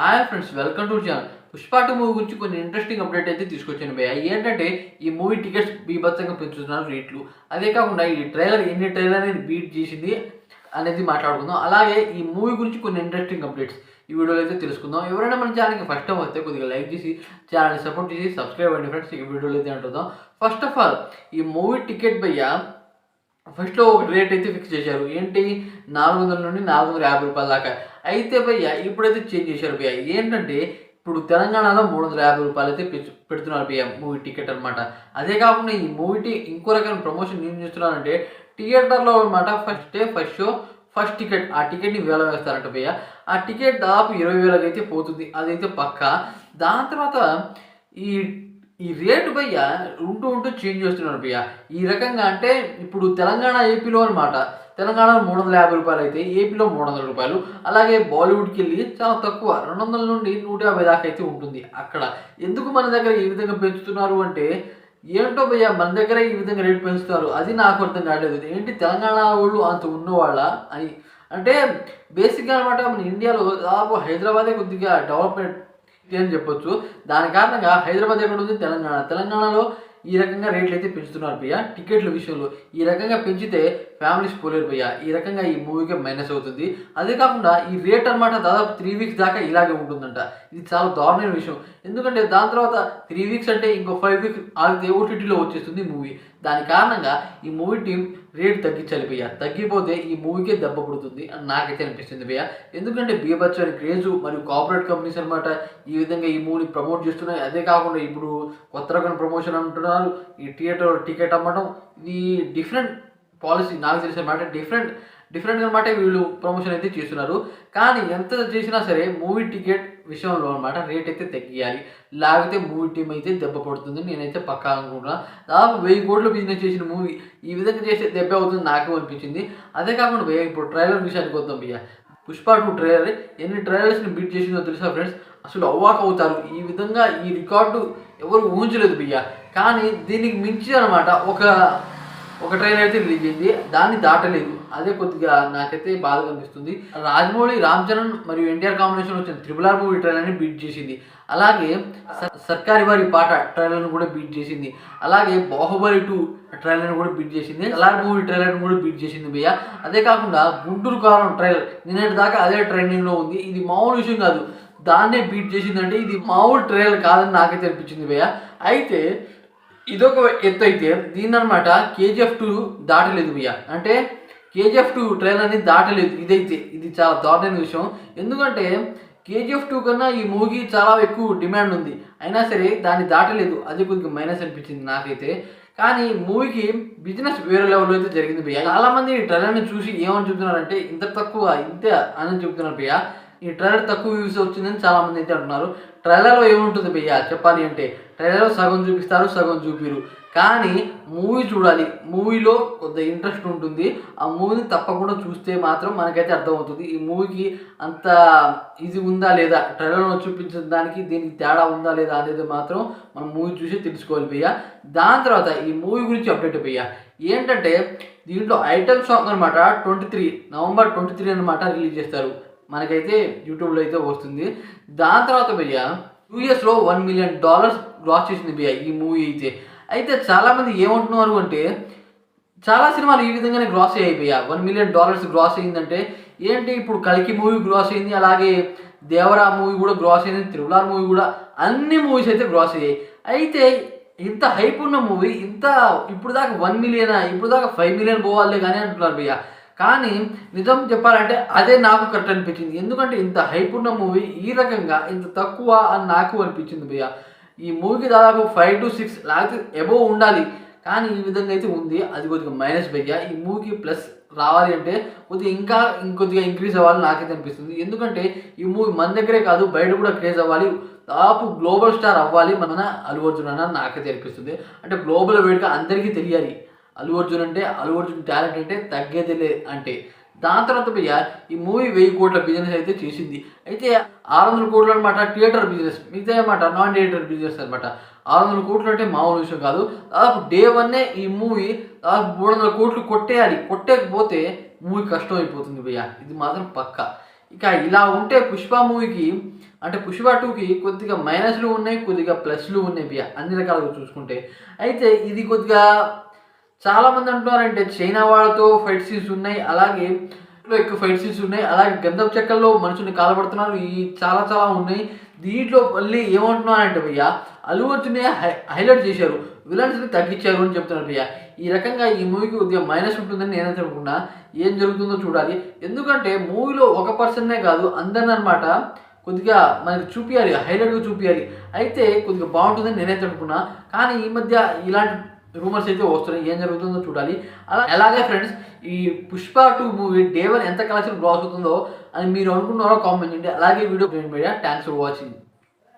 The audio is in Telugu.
Hi friends welcome to channel Pushpa two movie గురించి కొన్ని ఇంట్రెస్టింగ్ అప్డేట్ అయితే తీసుకొచ్చాను భయ్య. ఏంటంటే ఈ మూవీ టికెట్స్ బీభత్సంగా పెంచుతున్నారు రేట్లు. అదే కాకుండా ఈ ట్రైలర్ ఎన్ని ట్రైలర్ అనేది బీట్ చేసింది అనేది మాట్లాడుకుందాం. అలాగే ఈ మూవీ గురించి కొన్ని ఇంట్రెస్టింగ్ అప్డేట్స్ ఈ వీడియోలో అయితే తెలుసుకుందాం. ఎవరైనా మన ఛానల్కి ఫస్ట్ టైం వస్తే కొద్దిగా లైక్ చేసి ఛానల్ని సపోర్ట్ చేసి సబ్స్క్రైబ్ అవ్వండి ఫ్రెండ్స్ ఈ వీడియోలో అయితే అంటుందాం ఫస్ట్ ఆఫ్ ఆల్ ఈ మూవీ టికెట్ భయ్య ఫస్ట్లో ఒక రేట్ అయితే ఫిక్స్ చేశారు. ఏంటి? నాలుగు వందల నుండి నాలుగు వందల యాభై రూపాయల దాకా. అయితే భయ్య ఇప్పుడైతే చేంజ్ చేశారు భయ్య. ఏంటంటే ఇప్పుడు తెలంగాణలో మూడు వందల యాభై రూపాయలు అయితే పెడుతున్నారు భయ్య మూవీ టికెట్ అనమాట అదే కాకుండా ఈ మూవీ ఇంకో రకమైన ప్రమోషన్ ఏం చేస్తున్నారంటే థియేటర్లో అనమాట first day first show first ticket ఆ టికెట్ని వేల వేస్తారంట భయ్య. ఆ టికెట్ దాదాపు ఇరవై వేలకు అయితే పోతుంది. అదైతే పక్క. దాని తర్వాత ఈ ఈ రేటు భయ్య ఉంటూ ఉంటూ చేంజ్ చేస్తున్నారు భయ్య. ఈ రకంగా అంటే ఇప్పుడు తెలంగాణ ఏపీలో అనమాట తెలంగాణలో మూడు వందల యాభై రూపాయలు అయితే ఏపీలో మూడు వందల రూపాయలు. అలాగే బాలీవుడ్కి వెళ్ళి చాలా తక్కువ రెండు వందల నుండి నూట యాభై దాకా అయితే ఉంటుంది అక్కడ. ఎందుకు మన దగ్గర ఈ విధంగా పెంచుతున్నారు అంటే ఏంటో భయ్య మన దగ్గర ఈ విధంగా రేటు పెంచుతారు. అది నాకు అర్థం కాలేదు. ఏంటి తెలంగాణ వాళ్ళు అంత ఉన్నవాళ్ళ అని? అంటే బేసిక్గా అనమాట మన ఇండియాలో దాదాపు హైదరాబాదే కొద్దిగా డెవలప్మెంట్ అని చెప్పొచ్చు. దాని కారణంగా హైదరాబాద్ ఎక్కడ ఉంది? తెలంగాణ. తెలంగాణలో ఈ రకంగా రేట్లు అయితే పెంచుతున్నారు భయ్య టికెట్ల విషయంలో ఈ రకంగా పెంచితే ఫ్యామిలీస్ పోలేరు భయ్య ఈ రకంగా ఈ మూవీకి మైనస్ అవుతుంది. అదే కాకుండా ఈ రేట్ అన్నమాట దాదాపు త్రీ వీక్స్ దాకా ఇలాగే ఉంటుందంట. ఇది చాలా దారుణమైన విషయం. ఎందుకంటే దాని తర్వాత త్రీ వీక్స్ అంటే ఇంకో ఫైవ్ వీక్స్ ఆగితే ఓటీటీలో వచ్చేస్తుంది మూవీ దాని కారణంగా ఈ మూవీ టీం రేట్ తగ్గించాలి భయ్య. తగ్గిపోతే ఈ మూవీకే దెబ్బ పడుతుంది అని నాకైతే అనిపిస్తుంది భయ్య. ఎందుకంటే బీభత్సని క్రేజ్ మరియు కార్పొరేట్ కంపెనీస్ అనమాట ఈ విధంగా ఈ మూవీని ప్రమోట్ చేస్తున్నాయి. అదే కాకుండా ఇప్పుడు కొత్త రకం ప్రమోషన్ అంటున్నారు. ఈ థియేటర్ టికెట్ అమ్మడం ఇది డిఫరెంట్ పాలసీ నాకు తెలిసిన మాట డిఫరెంట్ డిఫరెంట్ అనమాట వీళ్ళు ప్రమోషన్ అయితే చేస్తున్నారు. కానీ ఎంత చేసినా సరే మూవీ టికెట్ విషయంలో అనమాట రేట్ అయితే తగ్గియాలి. లేకపోతే మూవీ టీం అయితే దెబ్బ పడుతుంది. నేనైతే పక్కా అనుకుంటున్నా. దాదాపు వెయ్యి కోట్ల బిజినెస్ చేసిన మూవీ ఈ విధంగా చేస్తే దెబ్బ అవుతుంది నాకు అనిపించింది. అదే కాకుండా భయ్య ఇప్పుడు ట్రైలర్ విషయానికి వద్దాం భయ్య. పుష్ప టూ ట్రైలర్ ఎన్ని ట్రైలర్స్ని బీట్ చేసిందో తెలుసా ఫ్రెండ్స్ అసలు అవ్వాక్ అవుతారు. ఈ విధంగా ఈ రికార్డు ఎవరు ఊహించలేదు భయ్య. కానీ దీనికి మించి అనమాట ఒక ఒక ట్రైన్ అయితే రిలీజ్ అయింది దాన్ని దాటలేదు. అదే కొద్దిగా నాకైతే బాధగా అనిపిస్తుంది. రాజమౌళి రామ్ చరణ్ మరియు ఎన్టీఆర్ కాంబినేషన్ వచ్చిన త్రిబుల్ ఆర్ మూవీ ట్రైలర్ని బీట్ చేసింది. అలాగే సర్కారి వారి పాట ట్రైలర్ను కూడా బీట్ చేసింది. అలాగే బాహుబలి టూ ట్రైలర్ని కూడా బీట్ చేసింది. అలాగే మూవీ ట్రైలర్ని కూడా బీట్ చేసింది భయ్య. అదే కాకుండా గుంటూరు కారం ట్రైలర్ నిన్నటి దాకా అదే ట్రెండింగ్లో ఉంది. ఇది మామూలు విషయం కాదు. దాన్నే బీట్ చేసిందంటే ఇది మామూలు ట్రైలర్ కాదని నాకైతే అనిపించింది భయ్య. అయితే ఇదొక ఎత్తు అయితే దీన్ని అనమాట కేజీఎఫ్ టూ దాటలేదు భయ్య. అంటే కేజీఎఫ్ టూ ట్రైలర్ అనేది దాటలేదు. ఇదైతే ఇది చాలా దారుణమైన విషయం. ఎందుకంటే కేజీఎఫ్ టూ కన్నా ఈ మూవీ చాలా ఎక్కువ డిమాండ్ ఉంది. అయినా సరే దాన్ని దాటలేదు. అది కొద్దిగా మైనస్ అనిపించింది నాకైతే. కానీ మూవీకి బిజినెస్ వేరే లెవెల్లో అయితే జరిగింది భయ్య. చాలా మంది ఈ ట్రైలర్ని చూసి ఏమని చెప్తున్నారంటే ఇంత తక్కువ ఇంతే అని చెప్తున్నారు భయ్య. ఈ ట్రైలర్ తక్కువ వ్యూస్ వచ్చిందని చాలామంది అయితే అంటున్నారు. ట్రైలర్లో ఏముంటుంది భయ్య? చెప్పాలి అంటే ట్రైలర్లో సగం చూపిస్తారు సగం చూపిరు. కానీ మూవీ చూడాలి. మూవీలో కొంత ఇంట్రెస్ట్ ఉంటుంది. ఆ మూవీని తప్పకుండా చూస్తే మాత్రం మనకైతే అర్థమవుతుంది. ఈ మూవీకి అంత ఇది ఉందా లేదా? ట్రైలర్లో చూపించిన దానికి దీనికి తేడా ఉందా లేదా అనేది మాత్రం మనం మూవీ చూసి తెలుసుకోవాలి భయ్య. దాని తర్వాత ఈ మూవీ గురించి అప్డేట్ భయ్య. ఏంటంటే దీంట్లో ఐటమ్ సాంగ్ అనమాట twenty three November twenty three అనమాట రిలీజ్ చేస్తారు. మనకైతే యూట్యూబ్లో అయితే వస్తుంది. దాని తర్వాత భయ్య యూఎస్లో వన్ మిలియన్ డాలర్స్ గ్రాస్ చేసింది భయ్య ఈ మూవీ అయితే. అయితే చాలామంది ఏమంటున్నారు అంటే చాలా సినిమాలు ఈ విధంగానే గ్రాస్ అయ్యాయి భయ్య. వన్ మిలియన్ డాలర్స్ గ్రాస్ అయిందంటే ఏంటి ఇప్పుడు కలికి మూవీ గ్రాస్ అయింది అలాగే దేవరా మూవీ కూడా గ్రాస్ అయింది త్రిపులార్ మూవీ కూడా అన్ని మూవీస్ అయితే గ్రాస్ అయ్యాయి. అయితే ఇంత హైప్ ఉన్న మూవీ ఇంత ఇప్పుడు దాకా వన్ మిలియన్ ఇప్పుడు దాకా ఫైవ్ మిలియన్ పోవాలే కానీ అంటున్నారు భయ్య. కానీ నిజం చెప్పాలంటే అదే నాకు కరెక్ట్ అనిపించింది. ఎందుకంటే ఇంత హైప్ ఉన్న మూవీ ఈ రకంగా ఇంత తక్కువ అని నాకు అనిపించింది భయ్య. ఈ మూవీకి దాదాపు ఫైవ్ టు సిక్స్ లేకపోతే ఎబోవ్ ఉండాలి. కానీ ఈ విధంగా అయితే ఉంది. అది కొద్దిగా మైనస్ భయ్య. ఈ మూవీకి ప్లస్ రావాలి అంటే కొద్దిగా ఇంకా ఇంకొద్దిగా ఇంక్రీజ్ అవ్వాలని నాకైతే అనిపిస్తుంది. ఎందుకంటే ఈ మూవీ మన దగ్గరే కాదు బయట కూడా క్రేజ్ అవ్వాలి. దాదాపు గ్లోబల్ స్టార్ అవ్వాలి మన అల్లు అర్జున్ అని నాకైతే అనిపిస్తుంది. అంటే గ్లోబల్ వేడుక అందరికీ తెలియాలి. అల్లు అర్జున్ అంటే అల్లు అర్జున్ టాలెంట్ అంటే తగ్గేదిలే అంటే. దాని తర్వాత భయ్య ఈ మూవీ వెయ్యి కోట్ల బిజినెస్ అయితే చేసింది. అయితే ఆరు వందల కోట్లు అనమాట థియేటర్ బిజినెస్ మిగతా అనమాట నాన్ థియేటర్ బిజినెస్ అనమాట. ఆరు వందల కోట్లు అంటే మామూలు విషయం కాదు. దాదాపు డే వన్నే ఈ మూవీ దాదాపు మూడు వందల కోట్లు కొట్టేయాలి. కొట్టేకపోతే మూవీ కష్టం అయిపోతుంది భయ్య ఇది మాత్రం పక్క. ఇక ఇలా ఉంటే పుష్ప మూవీకి అంటే పుష్ప టూకి కొద్దిగా మైనస్లు ఉన్నాయి కొద్దిగా ప్లస్లు ఉన్నాయి భయ్య అన్ని రకాలుగా చూసుకుంటే. అయితే ఇది కొద్దిగా చాలా మంది అంటున్నారంటే చైనా వాళ్ళతో ఫైట్ సీన్స్ ఉన్నాయి అలాగే ఎక్కువ ఫైట్ సీన్స్ ఉన్నాయి అలాగే గంధం చెక్కల్లో మనుషుల్ని కాలపడుతున్నారు ఈ చాలా చాలా ఉన్నాయి. దీంట్లో మళ్ళీ ఏమంటున్నారంటే భయ్య అల్లు అర్జునే హై హైలైట్ చేశారు విలన్స్ని తగ్గించారు అని చెప్తున్నారు భయ్య. ఈ రకంగా ఈ మూవీకి కొద్దిగా మైనస్ ఉంటుందని నేనైతే అనుకున్నా ఏం జరుగుతుందో చూడాలి. ఎందుకంటే మూవీలో ఒక పర్సన్నే కాదు అందరిని అనమాట కొద్దిగా మనకి చూపించాలి హైలైట్గా చూపించాలి అయితే కొద్దిగా బాగుంటుందని నేనైతే అనుకున్నా. కానీ ఈ మధ్య ఇలాంటి రూమర్స్ అయితే వస్తున్నాయి. ఏం జరుగుతుందో చూడాలి. అలా అలాగే ఫ్రెండ్స్ ఈ Pushpa two movie day one ఎంత కలెక్షన్ గ్రాస్ అవుతుందో అని మీరు అనుకున్నారో కామెంట్ చేయండి. అలాగే video media thanks for watching